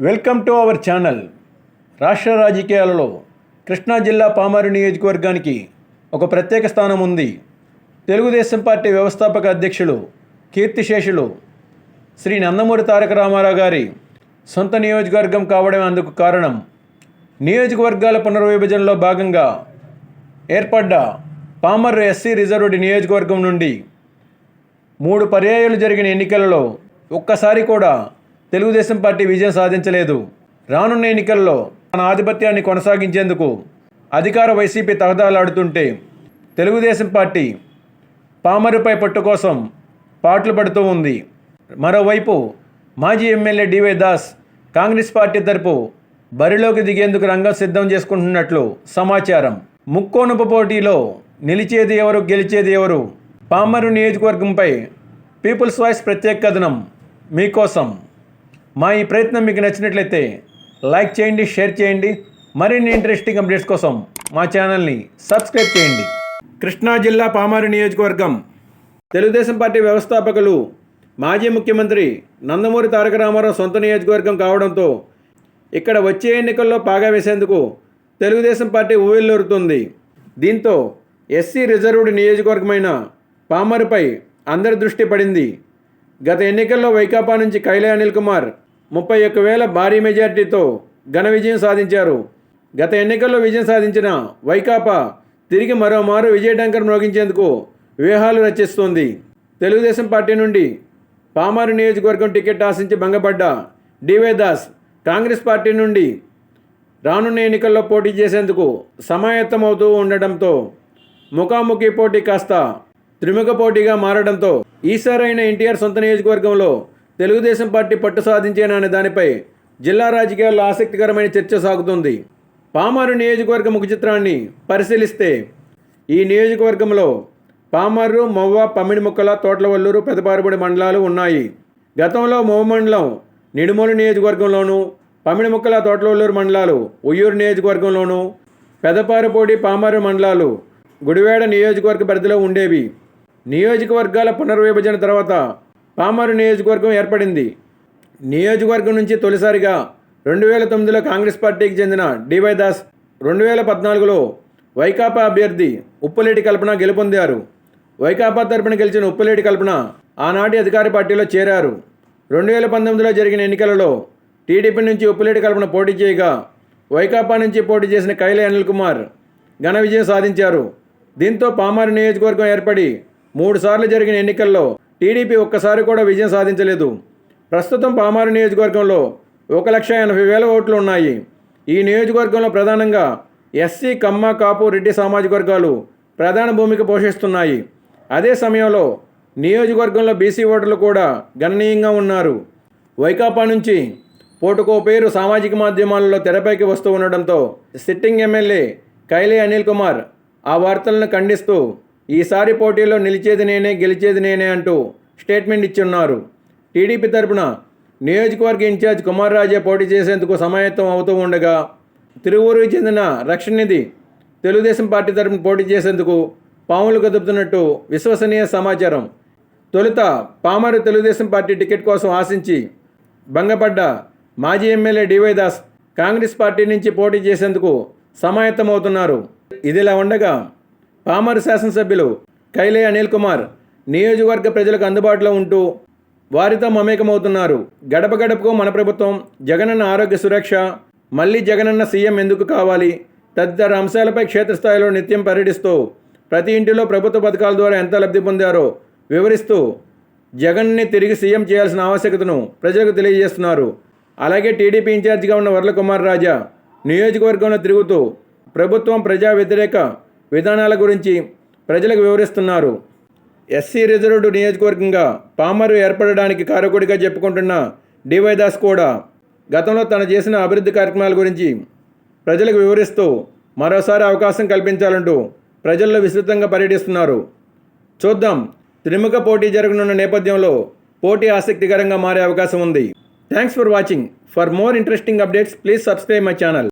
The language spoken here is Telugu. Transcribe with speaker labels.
Speaker 1: Welcome to our channel. రాష్ట్ర రాజకీయాలలో కృష్ణా జిల్లా పామారు నియోజకవర్గానికి ఒక ప్రత్యేక స్థానం ఉంది. తెలుగుదేశం పార్టీ వ్యవస్థాపక అధ్యక్షులు కీర్తిశేషులు శ్రీ నందమూరి తారక రామారావు గారి సొంత నియోజకవర్గం కావడం అందుకు కారణం. నియోజకవర్గాల పునర్విభజనలో భాగంగా ఏర్పడ్డ పామర్ ఎస్సీ రిజర్వ్డ్ నియోజకవర్గం నుండి మూడు పర్యాయాలు జరిగిన ఎన్నికలలో ఒక్కసారి కూడా తెలుగుదేశం పార్టీ విజయం సాధించలేదు. రానున్న ఎన్నికల్లో తన ఆధిపత్యాన్ని కొనసాగించేందుకు అధికార వైసీపీ తహదాలాడుతుంటే తెలుగుదేశం పార్టీ పామరుపై పట్టు కోసం పాటలు పడుతూ ఉంది. మరోవైపు మాజీ MLA DY Das Congress party తరపు బరిలోకి దిగేందుకు రంగం సిద్ధం చేసుకుంటున్నట్లు సమాచారం. ముక్కోనుప పోటీలో నిలిచేది ఎవరు గెలిచేది ఎవరు? పామరు నియోజకవర్గంపై పీపుల్స్ వాయిస్ ప్రత్యేక కథనం మీకోసం. మా ఈ ప్రయత్నం మీకు నచ్చినట్లయితే లైక్ చేయండి షేర్ చేయండి. మరిన్ని ఇంట్రెస్టింగ్ అప్డేట్స్ కోసం మా ఛానల్ని సబ్స్క్రైబ్ చేయండి. కృష్ణా జిల్లా పామారు నియోజకవర్గం. తెలుగుదేశం పార్టీ వ్యవస్థాపకులు మాజీ ముఖ్యమంత్రి నందమూరి తారక రామారావు సొంత నియోజకవర్గం కావడంతో ఇక్కడ వచ్చే ఎన్నికల్లో పాగా వేసేందుకు తెలుగుదేశం పార్టీ ఊవిల్లూరుతుంది దీంతో ఎస్సీ రిజర్వ్డ్ నియోజకవర్గమైన పామరుపై అందరి దృష్టి పడింది. గత ఎన్నికల్లో వైకాపా నుంచి కైలే అనిల్ కుమార్ ముప్పై ఒక్క వేల భారీ మెజార్టీతో ఘన విజయం సాధించారు. గత ఎన్నికల్లో విజయం సాధించిన వైకాపా తిరిగి మరోమారు విజయడంకర్ మ్రోగించేందుకు వ్యూహాలు రచిస్తోంది. తెలుగుదేశం పార్టీ నుండి పామారు నియోజకవర్గం టికెట్ ఆశించి భంగపడ్డ D Y Das Congress party నుండి రానున్న ఎన్నికల్లో పోటీ చేసేందుకు సమాయత్తమవుతూ ఉండడంతో ముఖాముఖి పోటీ కాస్త త్రిముఖ పోటీగా మారడంతో ఈసారైన ఎన్టీఆర్ సొంత నియోజకవర్గంలో తెలుగుదేశం పార్టీ పట్టు సాధించేననే దానిపై జిల్లా రాజకీయాల్లో ఆసక్తికరమైన చర్చ సాగుతుంది. పామారు నియోజకవర్గ ముఖ చిత్రాన్ని పరిశీలిస్తే ఈ నియోజకవర్గంలో పామారు మొవ్వ పమ్మిడిముక్కల తోట్లవల్లూరు పెదపారుబడి మండలాలు ఉన్నాయి. గతంలో మొవ్వ మండలం నిడుమూలు నియోజకవర్గంలోనూ పమ్మిడిముక్కల తోట్లవల్లూరు మండలాలు ఉయ్యూరు నియోజకవర్గంలోనూ పెదపారుపూడి పామారు మండలాలు గుడివాడ నియోజకవర్గ పరిధిలో ఉండేవి. నియోజకవర్గాల పునర్విభజన తర్వాత పామారు నియోజకవర్గం ఏర్పడింది. నియోజకవర్గం నుంచి తొలిసారిగా రెండు వేల తొమ్మిదిలో కాంగ్రెస్ పార్టీకి చెందిన డివై దాస్ రెండు వేల పద్నాలుగులో వైకాపా అభ్యర్థి ఉప్పులేటి కల్పన గెలుపొందారు. వైకాపా తరపున గెలిచిన ఉప్పులేటి కల్పన ఆనాటి అధికార పార్టీలో చేరారు. రెండు వేల పంతొమ్మిదిలో జరిగిన ఎన్నికలలో టీడీపీ నుంచి ఉప్పులేటి కల్పన పోటీ చేయగా వైకాపా నుంచి పోటీ చేసిన కైల అనిల్ కుమార్ ఘన విజయం సాధించారు. దీంతో పామారు నియోజకవర్గం ఏర్పడి మూడు సార్లు జరిగిన ఎన్నికల్లో టీడీపీ ఒక్కసారి కూడా విజయం సాధించలేదు. ప్రస్తుతం పామారు నియోజకవర్గంలో ఒక లక్ష ఎనభై వేల ఓట్లు ఉన్నాయి. ఈ నియోజకవర్గంలో ప్రధానంగా ఎస్సీ కమ్మ కాపు రెడ్డి సామాజిక వర్గాలు ప్రధాన భూమిక పోషిస్తున్నాయి. అదే సమయంలో నియోజకవర్గంలో బీసీ ఓటర్లు కూడా గణనీయంగా ఉన్నారు. వైకాపా నుంచి పోటుకో పేరు సామాజిక మాధ్యమాలలో తెరపైకి వస్తూ ఉండడంతో సిట్టింగ్ ఎమ్మెల్యే కైలే అనిల్ కుమార్ ఆ వార్తలను ఖండిస్తూ ఈసారి పోటీలో నిలిచేది నేనే గెలిచేది నేనే అంటూ స్టేట్మెంట్ ఇచ్చున్నారు. టీడీపీ తరపున నియోజకవర్గ ఇన్ఛార్జ్ కుమార్ రాజే పోటీ చేసేందుకు సమాయత్తం అవుతూ ఉండగా తిరువూరుకి చెందిన రక్షణనిధి తెలుగుదేశం పార్టీ తరపున పోటీ చేసేందుకు పాములు కదుపుతున్నట్టు విశ్వసనీయ సమాచారం. తొలుత పామరు తెలుగుదేశం పార్టీ టికెట్ కోసం ఆశించి భంగపడ్డ మాజీ MLA DY Das Congress party నుంచి పోటీ చేసేందుకు సమాయత్తమవుతున్నారు. ఇదిలా ఉండగా పామరు శాసనసభ్యులు కైలే అనిల్ కుమార్ నియోజకవర్గ ప్రజలకు అందుబాటులో ఉంటూ వారితో మమేకమవుతున్నారు. గడప గడపకు మన ప్రభుత్వం జగనన్న ఆరోగ్య సురక్ష మళ్ళీ జగనన్న సీఎం ఎందుకు కావాలి? తదితర అంశాలపై క్షేత్రస్థాయిలో నిత్యం పర్యటిస్తూ ప్రతి ఇంటిలో ప్రభుత్వ పథకాల ద్వారా ఎంత లబ్ధి పొందారో వివరిస్తూ జగన్ని తిరిగి సీఎం చేయాల్సిన ఆవశ్యకతను ప్రజలకు తెలియజేస్తున్నారు. అలాగే టీడీపీ ఇన్ఛార్జిగా ఉన్న వర్ల కుమార్ రాజా నియోజకవర్గంలో తిరుగుతూ ప్రభుత్వం ప్రజా వ్యతిరేక విధానాల గురించి ప్రజలకు వివరిస్తున్నారు. ఎస్సీ రిజర్వ్డ్ నియోజకవర్గంగా పామరు ఏర్పడడానికి కారకుడిగా చెప్పుకుంటున్న డివై దాస్ కూడా గతంలో తను చేసిన అభివృద్ధి కార్యక్రమాల గురించి ప్రజలకు వివరిస్తూ మరోసారి అవకాశం కల్పించాలంటూ ప్రజల్లో విస్తృతంగా పర్యటిస్తున్నారు. చూద్దాం. త్రిముఖ పోటీ జరగనున్న నేపథ్యంలో పోటీ ఆసక్తికరంగా మారే అవకాశం ఉంది. Thanks for watching. For more interesting updates please subscribe my channel.